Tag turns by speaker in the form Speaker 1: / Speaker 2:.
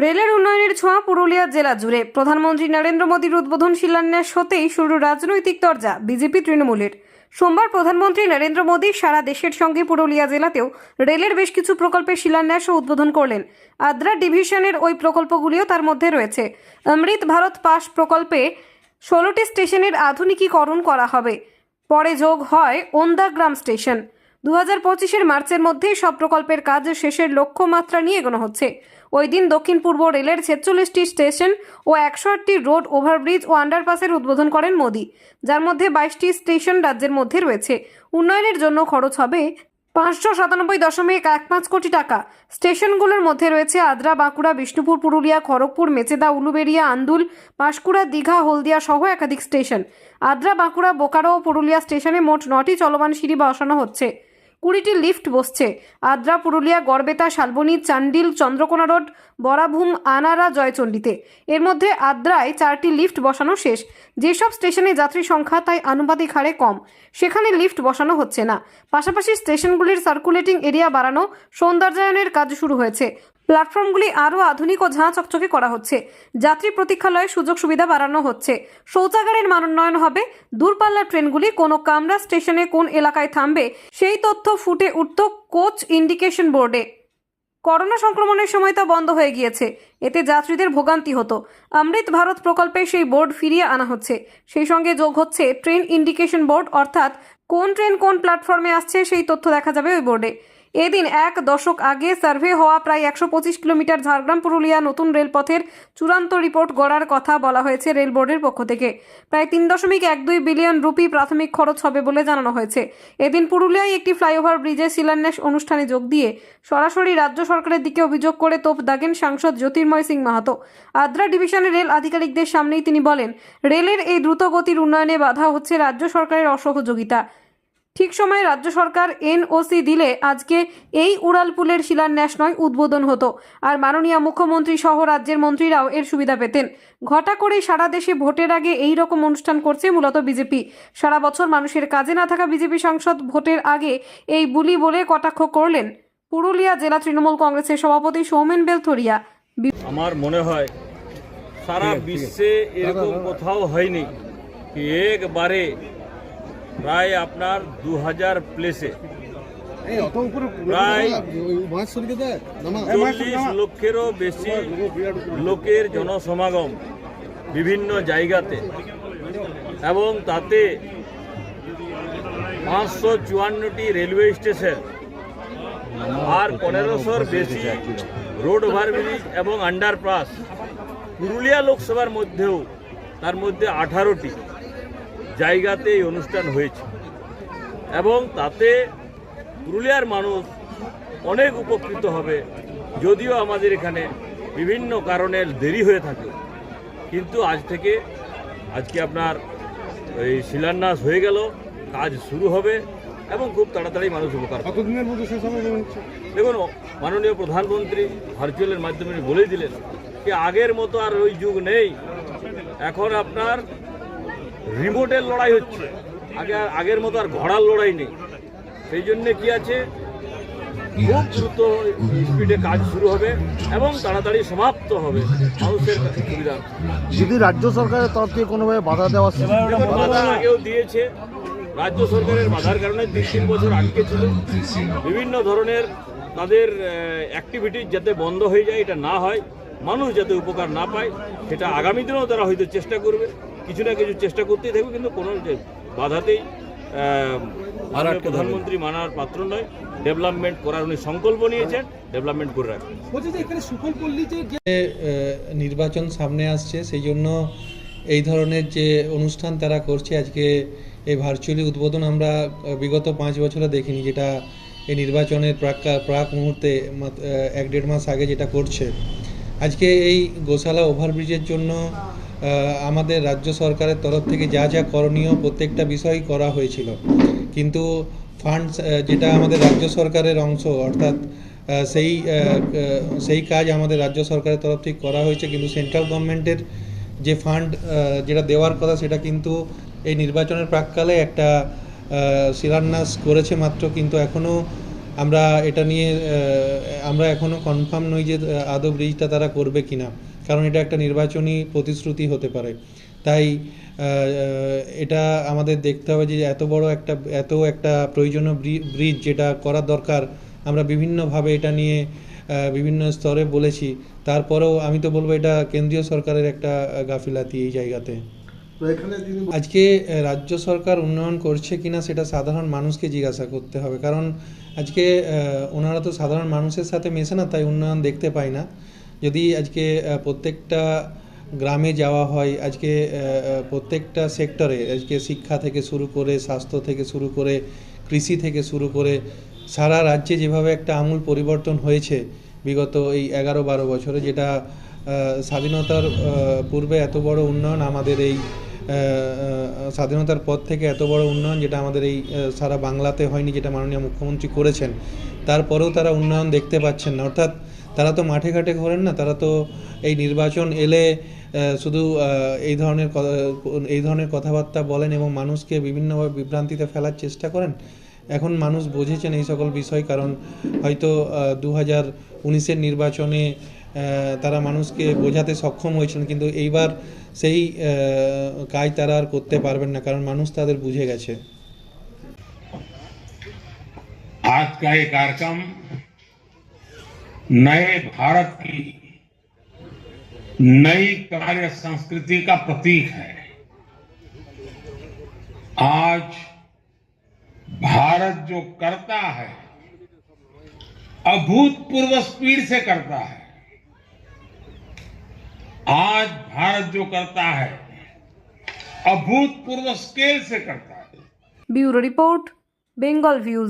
Speaker 1: রেলের উন্নয়নের ছোঁয়া পুরুলিয়া জেলা জুড়ে। প্রধানমন্ত্রী নরেন্দ্র মোদীর উদ্বোধন শিলান্যাস হতেই শুরু রাজনৈতিক দরজা বিজেপি তৃণমূলের। সোমবার প্রধানমন্ত্রী নরেন্দ্র মোদী সারা দেশের সঙ্গে পুরুলিয়া জেলাতেও রেলের বেশ কিছু প্রকল্পের শিলান্যাস ও উদ্বোধন করলেন। আদ্রা ডিভিশনের ওই প্রকল্পগুলিও তার মধ্যে রয়েছে। অমৃত ভারত পাস প্রকল্পে ষোলোটি স্টেশনের আধুনিকীকরণ করা হবে। পরে যোগ হয় ওন্দাগ্রাম স্টেশন। দু হাজার পঁচিশের মার্চের মধ্যেই সব প্রকল্পের কাজ শেষের লক্ষ্যমাত্রা নিয়ে এগোনো হচ্ছে। ওই দিন দক্ষিণ পূর্ব রেলের ছেচল্লিশটি স্টেশন ও একশো আটটি রোড ওভারব্রিজ ও আন্ডারপাসের উদ্বোধন করেন মোদি, যার মধ্যে বাইশটি স্টেশন রাজ্যের মধ্যে রয়েছে। উন্নয়নের জন্য খরচ হবে পাঁচশো সাতানব্বই দশমিক এক পাঁচ কোটি টাকা। স্টেশনগুলোর মধ্যে রয়েছে আদ্রা, বাঁকুড়া, বিষ্ণুপুর, পুরুলিয়া, খড়গপুর, মেচেদা, উলুবেড়িয়া, আন্দুল, পাঁশকুড়া, দীঘা, হলদিয়া সহ একাধিক স্টেশন। আদ্রা, বাঁকুড়া, বোকারো ও পুরুলিয়া স্টেশনে মোট নটি চলমান সিঁড়ি বসানো হচ্ছে। কুড়িটি লিফট বসছে। আদ্রা, পুরুলিয়া, গড়বেতা, শালবনী, চান্ডিল, চন্দ্রকোনা রোড, বরাভূম, আনারা, জয়চণ্ডীতে। এর মধ্যে আদ্রায় চারটি লিফট বসানো শেষ। যেসব স্টেশনে যাত্রী সংখ্যা তাই আনুপাতিক হারে কম, সেখানে লিফট বসানো হচ্ছে না। পাশাপাশি স্টেশনগুলির সার্কুলেটিং এরিয়া বাড়ানো সৌন্দর্যায়নের কাজ শুরু হয়েছে। প্ল্যাটফর্মগুলি আরও আধুনিক ও ঝাঁ চকচকে করা হচ্ছে। যাত্রী প্রতীক্ষালয়ে সুযোগ সুবিধা বাড়ানো হচ্ছে। শৌচাগারের মান উন্নয়ন হবে। দূরপাল্লার ট্রেনগুলি কোনো কামরা স্টেশনে কোন এলাকায় থামবে, সেই তথ্য ফুটে উঠত কোচ ইন্ডিকেশন বোর্ডে। করোনা সংক্রমণের সময় তা বন্ধ হয়ে গিয়েছে। এতে যাত্রীদের ভোগান্তি হতো। অমৃত ভারত প্রকল্পে সেই বোর্ড ফিরিয়ে আনা হচ্ছে। সেই সঙ্গে যোগ হচ্ছে ট্রেন ইন্ডিকেশন বোর্ড, অর্থাৎ কোন ট্রেন কোন প্ল্যাটফর্মে আসছে সেই তথ্য দেখা যাবে ওই বোর্ডে। এদিন এক দশক আগে সার্ভে হওয়া প্রায় একশো পঁচিশ কিলোমিটার ঝাড়গ্রাম পুরুলিয়া নতুন রেলপথের চূড়ান্ত রিপোর্ট গড়ার কথা বলা হয়েছে রেল বোর্ডের পক্ষ থেকে। প্রায় তিন দশমিক এক দুই বিলিয়ন রুপি প্রাথমিক খরচ হবে বলে জানানো হয়েছে। এদিন পুরুলিয়ায় একটি ফ্লাইওভার ব্রিজের শিলান্যাস অনুষ্ঠানে যোগ দিয়ে সরাসরি রাজ্য সরকারের দিকে অভিযোগ করে তোপ দাগেন সাংসদ জ্যোতির্ময় সিং মাহাতো। আদ্রা ডিভিশনের রেল আধিকারিকদের সামনেই তিনি বলেন, রেলের এই দ্রুতগতির উন্নয়নে বাধা হচ্ছে রাজ্য সরকারের অসহযোগিতা। ঠিক সময়ে রাজ্য সরকার এনওসি দিলে আজকে এই উড়ালপুলের শিলান্যাস নয় উদ্বোধন হতো। আর মাননীয় মুখ্যমন্ত্রী সহ রাজ্যের মন্ত্রীরাও এর সুবিধা পেতেন। ঘটা করেই সারা দেশে ভোটের আগে এই রকম অনুষ্ঠান করছে মূলত বিজেপি। সারা বছর মানুষের কাজে না থাকা বিজেপি সাংসদ ভোটের আগে এই বুলি বলে কটাক্ষ করলেন পুরুলিয়া জেলা তৃণমূল কংগ্রেসের সভাপতি সৌমেন বেলথরিয়া।
Speaker 2: আমার মনে হয় সারা বিশ্বে এরকম কোথাও হয়নি। একবারে প্রায় আপনার দু হাজার প্লেসে প্রায় চল্লিশ লক্ষেরও বেশি লোকের জনসমাগম বিভিন্ন জায়গাতে। এবং তাতে পাঁচশো চুয়ান্নটি রেলওয়ে স্টেশন আর পনেরোশোর বেশি রোড ওভারব্রিজ এবং আন্ডারপাস পুরুলিয়া লোকসভার মধ্যেও তার মধ্যে আঠারোটি। জায়গাতে এই অনুষ্ঠান হয়েছে। এবং তাতে পুরুলিয়ার মানুষ অনেক উপকৃত হবে যদিও আমাদের এখানে বিভিন্ন কারণে দেরি হয়ে থাকে। কিন্তু আজ থেকে আজকে আপনার এই শিলান্যাস হয়ে গেল কাজ শুরু হবে এবং খুব তাড়াতাড়ি মানুষ উপকার
Speaker 3: কতদিনের মধ্যে শেষ হবে
Speaker 2: দেখুন মাননীয় প্রধানমন্ত্রী ভার্চুয়ালের মাধ্যমে বলে দিলেন যে আগের মতো আর ওই যুগ নেই। এখন আপনার রিমোটের লড়াই হচ্ছে। আগে আর- আগের মতো আর ঘোড়ার লড়াই নেই। সেই জন্যে কি আছে? খুব দ্রুত স্পিডে কাজ শুরু হবে এবং তাড়াতাড়ি সমাপ্ত হবে। মানুষের সুবিধা।
Speaker 3: যদি রাজ্য সরকারের তরফ থেকে কোনোভাবে বাধা দেওয়া
Speaker 2: বাধা আগেও দিয়েছে। রাজ্য সরকারের বাধার কারণে তিন তিন বছর আটকে ছিল। বিভিন্ন ধরনের তাদের অ্যাক্টিভিটি যাতে বন্ধ হয়ে যায় এটা না হয় মানুষ যাতে উপকার না পায় সেটা আগামী দিনেও তারা হয়তো চেষ্টা করবে। কিছু না কিছু চেষ্টা করতেই থাকবে কিন্তু কোনো যে বাধাতেই প্রধানমন্ত্রী মানার পাত্র নয়। ডেভেলপমেন্ট করার উনি সংকল্প নিয়েছেন ডেভেলপমেন্ট করে রাখবেন
Speaker 4: যে নির্বাচন সামনে আসছে সেই জন্য এই ধরনের যে অনুষ্ঠান তারা করছে আজকে এই ভার্চুয়ালি উদ্বোধন আমরা বিগত পাঁচ বছরে দেখিনি যেটা এই নির্বাচনের প্রাক প্রাক মুহূর্তে এক দেড় মাস আগে যেটা করছে। আজকে এই গোশালা ওভারব্রিজের জন্য আমাদের রাজ্য সরকারের তরফ থেকে যা যা করণীয় প্রত্যেকটা বিষয়ই করা হয়েছিল। কিন্তু ফান্ডস যেটা আমাদের রাজ্য সরকারের অংশ, অর্থাৎ সেই সেই কাজ আমাদের রাজ্য সরকারের তরফ থেকে করা হয়েছে, কিন্তু সেন্ট্রাল গভর্নমেন্টের যে ফান্ড যেটা দেওয়ার কথা, সেটা কিন্তু এই নির্বাচনের প্রাককালে একটা শিলান্যাস করেছে মাত্র, কিন্তু এখনও আমরা এটা নিয়ে আমরা এখনও কনফার্ম নই যে, আদৌ ব্রিজটা তারা করবে কিনা। কারণ এটা একটা নির্বাচনী প্রতিশ্রুতি হতে পারে। তাই এটা আমাদের দেখতে হবে যে এত বড় একটা এত একটা প্রয়োজনীয় ব্রি- ব্রিজ যেটা করার দরকার আমরা বিভিন্নভাবে এটা নিয়ে বিভিন্ন স্তরে বলেছি। তারপরেও আমি তো বলব এটা কেন্দ্রীয় সরকারের একটা গাফিলাতি এই জায়গাতে। আজকে রাজ্য সরকার উন্নয়ন করছে কিনা সেটা সাধারণ মানুষকে জিজ্ঞাসা করতে হবে। কারণ আজকে ওনারা তো সাধারণ মানুষের সাথে মেশে না তাই উন্নয়ন দেখতে পায় না। যদি আজকে প্রত্যেকটা গ্রামে যাওয়া হয়, আজকে প্রত্যেকটা সেক্টরে, আজকে শিক্ষা থেকে শুরু করে, স্বাস্থ্য থেকে শুরু করে, কৃষি থেকে শুরু করে, সারা রাজ্যে যেভাবে একটা আমূল পরিবর্তন হয়েছে, বিগত এই এগারো বারো বছরে, যেটা স্বাধীনতার পূর্বে এত বড় উন্নয়ন আমাদের এই স্বাধীনতার পর থেকে এত বড় উন্নয়ন যেটা আমাদের এই সারা বাংলাতে হয়নি, যেটা মাননীয় মুখ্যমন্ত্রী করেছেন, তারপরেও তারা উন্নয়ন দেখতে পাচ্ছেন না। অর্থাৎ তারা তো মাঠে ঘাটে ঘোরেন না, তারা তো এই নির্বাচন এলে শুধু এই ধরনের এই ধরনের কথাবার্তা বলেন এবং মানুষকে বিভিন্নভাবে বিভ্রান্তিতে ফেলার চেষ্টা করেন। এখন মানুষ বুঝেছেন এই সকল বিষয়, কারণ হয়তো দু হাজার উনিশের নির্বাচনে তারা মানুষকে বোঝাতে সক্ষম হয়েছিলেন, কিন্তু এইবার সেই কাজ তারা আর করতে পারবেন না, কারণ মানুষ তাদের বুঝে গেছে।
Speaker 5: আজ কা এই কার্যক্রম नए भारत की नई कार्य संस्कृति का प्रतीक है। आज भारत जो करता है, अभूतपूर्व स्पीड से करता है, आज भारत जो करता है, अभूतपूर्व स्केल से करता है।
Speaker 1: Bureau report Bengal views